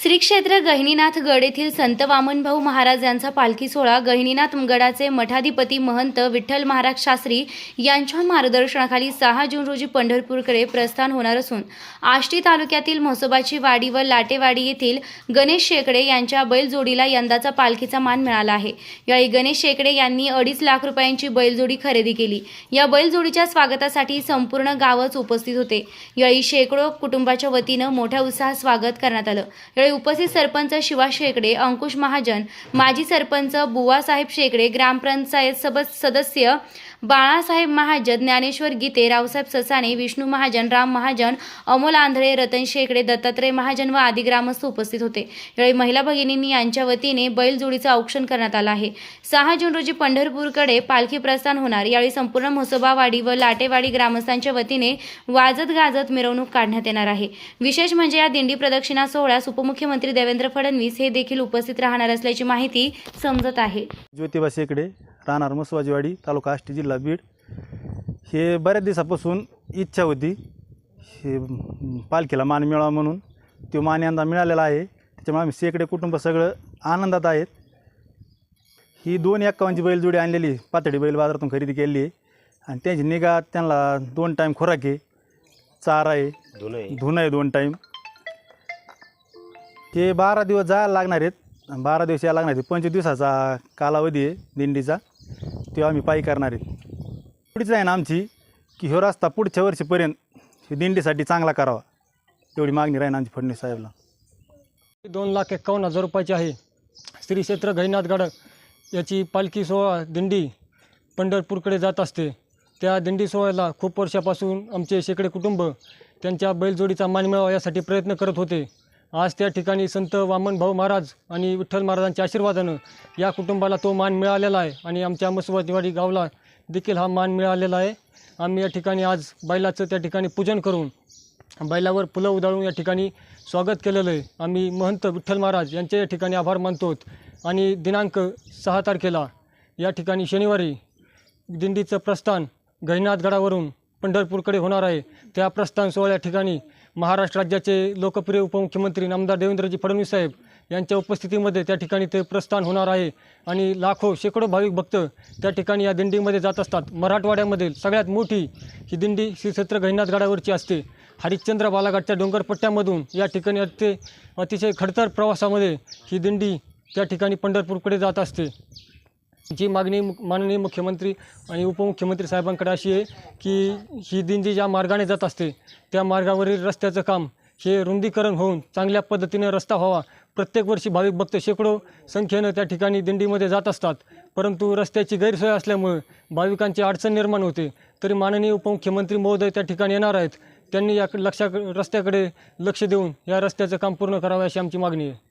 श्री क्षेत्र गहिनीनाथ गड येथील संत वामनभाऊ महाराज यांचा पालखी सोहळा गहिनीनाथ गडाचे मठाधिपती महंत विठ्ठल महाराज शास्त्री यांच्या मार्गदर्शनाखाली सहा जून रोजी पंढरपूरकडे प्रस्थान होणार असून आष्टी तालुक्यातील म्हसोबाची वाडी व लाटेवाडी येथील गणेश शेकडे यांच्या बैलजोडीला यंदाचा पालखीचा मान मिळाला आहे. यावेळी गणेश शेकडे यांनी अडीच लाख रुपयांची बैलजोडी खरेदी केली. या बैलजोडीच्या स्वागतासाठी संपूर्ण गावच उपस्थित होते. यावेळी शेकडो कुटुंबाच्या वतीनं मोठ्या उत्साहात स्वागत करण्यात आलं. यावेळी उपस्थित सरपंच शिवा शेकडे अंकुश महाजन माजी सरपंच बुवासाहेब शेकडे ग्रामपंचायत सब सदस्य बाळासाहेब महाजन ज्ञानेश्वर गीते रावसाहेब ससाणे विष्णू महाजन राम महाजन अमोल आंधळे रतन शेकडे दत्तात्रय महाजन व आदी ग्रामस्थ उपस्थित होते. यावेळी महिला भगिनींनी यांच्या वतीने बैलजोडीचं औक्षण करण्यात आलं आहे. सहा जून रोजी पंढरपूरकडे पालखी प्रस्थान होणार. यावेळी संपूर्ण म्हसोबावाडी व लाटेवाडी ग्रामस्थांच्या वतीने वाजत गाजत मिरवणूक काढण्यात येणार आहे. विशेष म्हणजे या दिंडी प्रदक्षिणा सोहळ्यास उपमुख्यमंत्री देवेंद्र फडणवीस हे देखील उपस्थित राहणार असल्याची माहिती समजत आहे. ज्योतिबा शेकडे राहणार मसवाजीवाडी तालुका आष्टी जिल्हा बीड. हे बऱ्याच दिवसापासून इच्छा होती. हे पालखीला मान मिळावा म्हणून. तो मान यंदा मिळालेला आहे. त्याच्यामुळे आम्ही शेकडे कुटुंब सगळं आनंदात आहेत. ही दोन एक्कावनची बैलजोडी आणलेली पातळी बैल बाजारातून खरेदी केलेली आहे. आणि त्यांची निगा त्यांना दोन टाईम खुराक आहे. चारा आहे. धुणं आहे. दोन टाईम हे बारा दिवस जायला लागणार आहेत. बारा दिवस यायला लागणार आहेत. पंचवीस दिवसाचा कालावधी आहे दिंडीचा. तेव्हा आम्ही पायी करणार आहेत पुढीच आहे ना आमची की ह्यो रस्ता पुढच्या वर्षीपर्यंत ही दिंडीसाठी चांगला करावा. एवढी मागणी राहील आमची फडणवीस साहेबला. दोन लाख एक्कावन्न हजार रुपयाची आहे. श्री क्षेत्र गहिनाथ गडक याची पालखी सोहळा दिंडी पंढरपूरकडे जात असते. त्या दिंडी सोहळ्याला खूप वर्षापासून आमचे शेकडे कुटुंब त्यांच्या बैलजोडीचा मान मिळावा यासाठी प्रयत्न करत होते. आज त्या ठिकाणी संत वामन भाऊ महाराज आणि विठ्ठल महाराजांच्या आशीर्वादानं या कुटुंबाला तो मान मिळालेला आहे आणि आमच्या मसुबादिवाडी गावला देखील हा मान मिळालेला आहे. आम्ही या ठिकाणी आज बैलाचं त्या ठिकाणी पूजन करून बैलावर फुलं उधळून या ठिकाणी स्वागत केलेलं आहे. आम्ही महंत विठ्ठल महाराज यांचे या ठिकाणी आभार मानतो आणि दिनांक सहा तारखेला या ठिकाणी शनिवारी दिंडीचं प्रस्थान गहिनाथगडावरून पंढरपूरकडे होणार आहे. त्या प्रस्थान सोहळ्या ठिकाणी महाराष्ट्र राज्याचे लोकप्रिय उपमुख्यमंत्री नामदार देवेंद्रजी फडणवीस साहेब यांच्या उपस्थितीमध्ये त्या ठिकाणी ते प्रस्थान होणार आहे. आणि लाखो शेकडो भाविक भक्त त्या ठिकाणी या दिंडीमध्ये जात असतात. मराठवाड्यामधील सगळ्यात मोठी ही दिंडी श्री क्षेत्र गहिनाथ गडावरची असते. हरिश्चंद्र बालाघाटच्या डोंगरपट्ट्यामधून या ठिकाणी अति अतिशय खडतर प्रवासामध्ये ही दिंडी त्या ठिकाणी पंढरपूरकडे जात असते. जी मागणी मु- माननीय मुख्यमंत्री आणि उपमुख्यमंत्री साहेबांकडे अशी आहे की ही दिंडी ज्या मार्गाने जात असते त्या मार्गावरील रस्त्याचं काम हे रुंदीकरण होऊन चांगल्या पद्धतीने रस्ता व्हावा. प्रत्येक वर्षी भाविक भक्त शेकडो संख्येनं त्या ठिकाणी दिंडीमध्ये जात असतात. परंतु रस्त्याची गैरसोय असल्यामुळे भाविकांची अडचण निर्माण होते. तरी माननीय उपमुख्यमंत्री महोदय त्या ठिकाणी येणार आहेत. त्यांनी या लक्षा रस्त्याकडे लक्ष देऊन या रस्त्याचं काम पूर्ण करावं अशी आमची मागणी आहे.